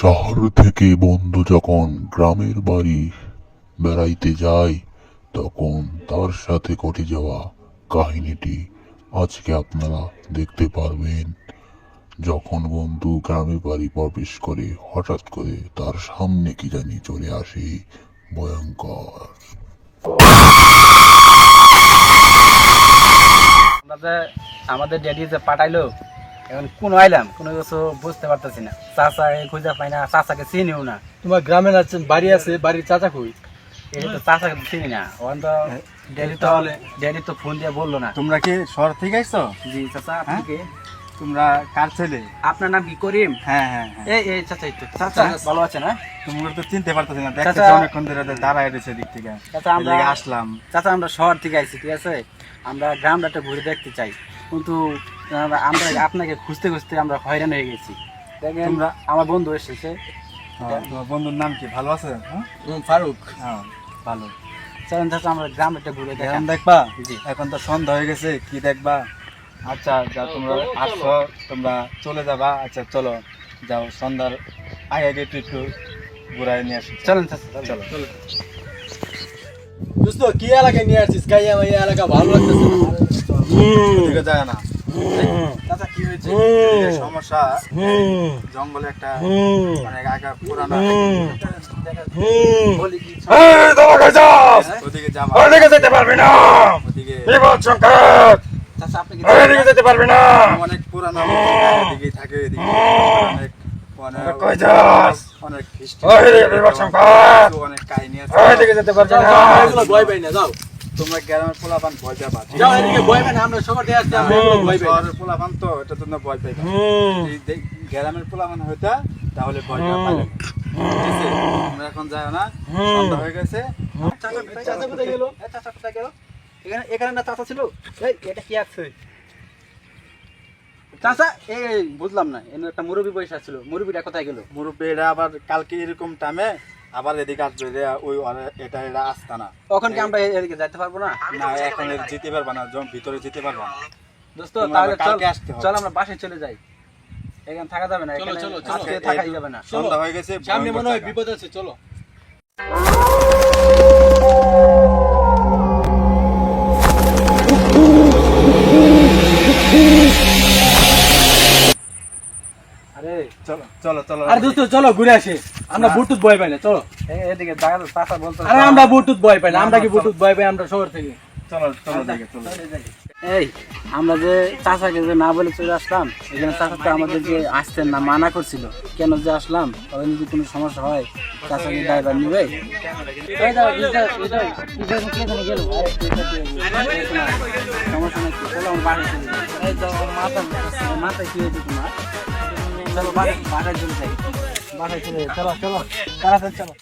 শহর থেকে বন্ধু যখন গ্রামের বাড়ি বেড়াইতে যায়, তখন তার সাথে ঘটে যাওয়া কাহিনীটি আজকে আপনারা দেখতে পারবেন। যখন বন্ধু গ্রামের বাড়ি প্রবেশ করে, হঠাৎ করে তার সামনে কি জানি চলে আসে, ভয়ঙ্কর। আমাদের ড্যাডি যে পাঠাইলো এখন কোন আইলাম? কোনো কিছু বুঝতে পারতেছি না। চাচা খুঁজে পাই না চাচাকে চিনিও না। তোমার আছেন বাড়ি আছে বাড়ির চাচা কই? এই তো চাচাকে চিনি না। ওখান তো ফোন দিয়ে বলল না। তোমরা কি শহর থেকে আইছো? জি চাচা আপনি কে? তোমরা কার ছেলে? আপনার নাম কি করিম? হ্যাঁ হ্যাঁ হ্যাঁ। এই এই চাচা ভালো আছে না তোমরা তো চিনতে পারতেছি না অনেকক্ষণ ধরে দাঁড়ায় রয়েছে দিক থেকে। চাচা আমরা আসলাম। চাচা আমরা শহর থেকে আইছি ঠিক আছে? আমরা গ্রামটা ঘুরে দেখতে চাই। কিন্তু আমরা- আমরা আপনাকে খুঁজতে খুঁজতে আমরা হয়রান হয়ে গেছি। দেখেন। তোমরা- আমার বন্ধু এসেছে। তোমার বন্ধুর নাম কি? ভালো আছে? হ্যাঁ? ফারুক। হ্যাঁ। ভালো। চলেন চাচা আমরা গ্রাম একটা ঘুরে এখন দেখান দেখবা। এখন তো সন্ধ্যা হয়ে গেছে কি দেখবা? আচ্ছা যা তোমরা আসছো তোমরা চলে যাবা। আচ্ছা চলো যাও সন্ধ্যার আগে আগে একটু একটু ঘুরাই নিয়ে আসি। চলেন চাচা চলো। চলো। দোস্ত কি এলাকায় নিয়ে আসছিস? আমার এই এলাকা ভালো লাগতেছে না। যায় না। চাচা কি হয়েছে? সমস্যা জঙ্গলে একটা মানে আগা পুরানো বলি ওদিকে যাবা ওদিকে যেতে পারবি না! ওদিকে। বিপদ যেতে পারবি অনেক পুরানো এদিকে থাকে এদিকে অনেক অনেক কই অনেক অনেক কাহিনী আছে। যেতে পারবি না যাও। তোমরা গ্রামের পোলাপান ভয় পাবা যাও এদিকে ভয় না আমরা শহর থেকে আসছি আমরা এগুলো ভয় পাই। শহরের পোলাপান তো এটা তোমরা ভয় পাইবা। গ্রামের পোলাপান হইতা তাহলে ভয় তোমরা এখন যাও না সন্ধ্যা হয়ে গেছে। চাচা কোথায় গেল? চাচা কোথায় গেল? এখানে এখানে না চাচা ছিল? এই এটা কি আছে? চাচা এই বুঝলাম না এখানে একটা মুরব্বী বয়স ছিল মুরব্বীটা কোথায় গেল? মুরব্বীরা আবার কালকে এরকম টাইমে আবার এদিকে আসবে যে ওই এটা এটা আসতা না। তখন কি আমরা এদিকে যাইতে পারব না? না এখন যেতে পারব না। যখন ভিতরে যেতে পারব না। দোস্ত তাহলে চল। চল আমরা বাসে চলে যাই। এখানে থাকা যাবে না এখানে চলো, চলো। আজকে থাকাই যাবে না। সন্ধ্যা হয়ে গেছে সামনে মনে হয় বিপদ আছে চলো। চলো চলো চলো আরে দোস্ত চলো ঘুরে আসি। আমরা বুটুত ভয় পাই না চলো। এদিকে জায়গা চাচা বলতো আরে আমরা বুটুত ভয় পাই না আমরা কি বুটুত ভয় পাই আমরা শহর থেকে? চলো চলো দেখে চলো। এই আমরা যে চাচাকে যে না বলে চলে আসলাম এখানে চাচা তো আমাদেরকে আসতেন না মানা করছিল। কেন যে আসলাম? তবে যদি কোনো সমস্যা হয় চাচাকে ড্রাইভার নিবে? সমস্যা নাই চলো আমার বাড়ি মাথা মাথায় কি হয়েছে তোমার? চলো বাসায় চলে যাই। বাসায় চলে চলো চলো তাড়াতাড়ি চলো।